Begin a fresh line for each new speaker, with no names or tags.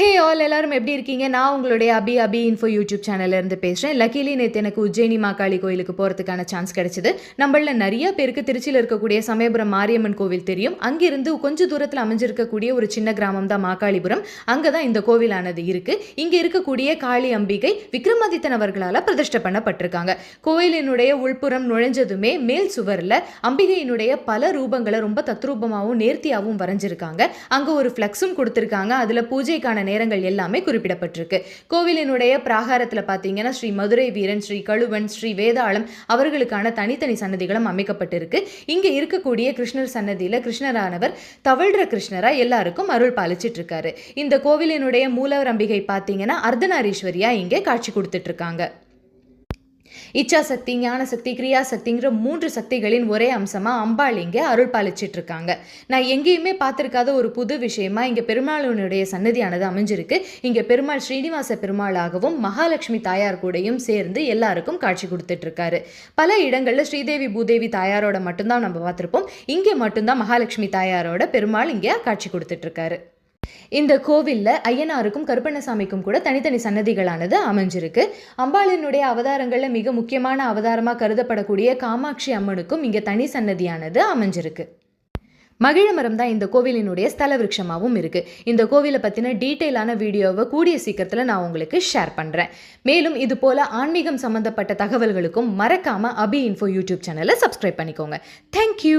Hey all எல்லாரும் எப்படி இருக்கீங்க? நான் உங்களுடைய அபி அபி இன்ஃபோ யூடியூப் சேனல்லேருந்து பேசுகிறேன் லக்கிலி நேற்று எனக்கு உஜ்ஜயினி மாகாளி கோயிலுக்கு போகிறதுக்கான சான்ஸ் கிடைச்சிது. நம்மள நிறைய பேருக்கு திருச்சியில் இருக்கக்கூடிய சமயபுரம் மாரியம்மன் கோவில் தெரியும். அங்கிருந்து கொஞ்சம் தூரத்தில் அமைஞ்சிருக்கக்கூடிய ஒரு சின்ன கிராமம் தான் மாகாளிபுரம் அங்கே தான் இந்த கோவிலானது இருக்குது இங்கே இருக்கக்கூடிய காளி அம்பிகை விக்ரமாதித்தன் அவர்களால் பிரதிஷ்டை பண்ணப்பட்டிருக்காங்க. கோயிலினுடைய உள்புறம் நுழைஞ்சதுமே மேல் சுவரில் அம்பிகையினுடைய பல ரூபங்களை ரொம்ப தத்ரூபமாகவும் நேர்த்தியாகவும் வரைஞ்சிருக்காங்க. அங்கே ஒரு ஃப்ளெக்ஸும் கொடுத்துருக்காங்க. அதில் பூஜைக்கான நேரங்கள் எல்லாமே குறிப்பிடப்பட்டிருக்கு. கோவிலினுடைய பிராகாரத்தில் பார்த்தீங்கன்னா ஸ்ரீ மதுரை வீரன் ஸ்ரீ கழுவன் ஸ்ரீ வேதாளம் அவர்களுக்கான தனித்தனி சன்னதிகளும் அமைக்கப்பட்டிருக்கு. இங்கே இருக்கக்கூடிய கிருஷ்ணர் சன்னதியில் கிருஷ்ணரானவர் தவழ்ற கிருஷ்ணரா எல்லாருக்கும் அருள் பாலிச்சிட்டு இருக்காரு இந்த கோவிலினுடைய மூலவர் அம்பிகை பார்த்தீங்கன்னா அர்த்தநாரீஸ்வரியா இங்கே காட்சி கொடுத்துட்டு இருக்காங்க இச்சாசக்தி ஞானசக்தி கிரியாசக்திங்கிற மூன்று சக்திகளின் ஒரே அம்சமாக அம்பாள் இங்கே அருள் பாலிச்சிட்டு இருக்காங்க நான் எங்கேயுமே பார்த்துருக்காத ஒரு புது விஷயமா இங்கே பெருமாளுடைய சன்னதியானது அமைஞ்சிருக்கு. இங்கே பெருமாள் ஸ்ரீனிவாச பெருமாளாகவும் மகாலட்சுமி தாயார் கூடையும் சேர்ந்து எல்லாருக்கும் காட்சி கொடுத்துட்டு இருக்காரு பல இடங்களில் ஸ்ரீதேவி பூதேவி தாயாரோட மட்டும்தான் நம்ம பார்த்துருப்போம். இங்கே மட்டும்தான் மகாலட்சுமி தாயாரோட பெருமாள் இங்கே காட்சி கொடுத்துட்டு இருக்காரு இந்த கோவிலில் ஐயனாருக்கும் கருப்பண்ணசாமிக்கும் கூட தனித்தனி சன்னதிகளானது அமைஞ்சிருக்கு. அம்பாளினுடைய அவதாரங்களில் மிக முக்கியமான அவதாரமாக கருதப்படக்கூடிய காமாட்சி அம்மனுக்கும் இங்கே தனி சன்னதியானது அமைஞ்சிருக்கு. மகிழமரம் தான் இந்த கோவிலினுடைய ஸ்தல விருட்சமாகவும் இருக்குது இந்த கோவிலை பற்றின டீட்டெயிலான வீடியோவை கூடிய சீக்கிரத்தில் நான் உங்களுக்கு ஷேர் பண்ணுறேன் மேலும் இது போல் ஆன்மீகம் சம்மந்தப்பட்ட தகவல்களுக்கும் மறக்காமல் அபி இன்ஃபோ யூடியூப் சேனலை சப்ஸ்கிரைப் பண்ணிக்கோங்க. Thank you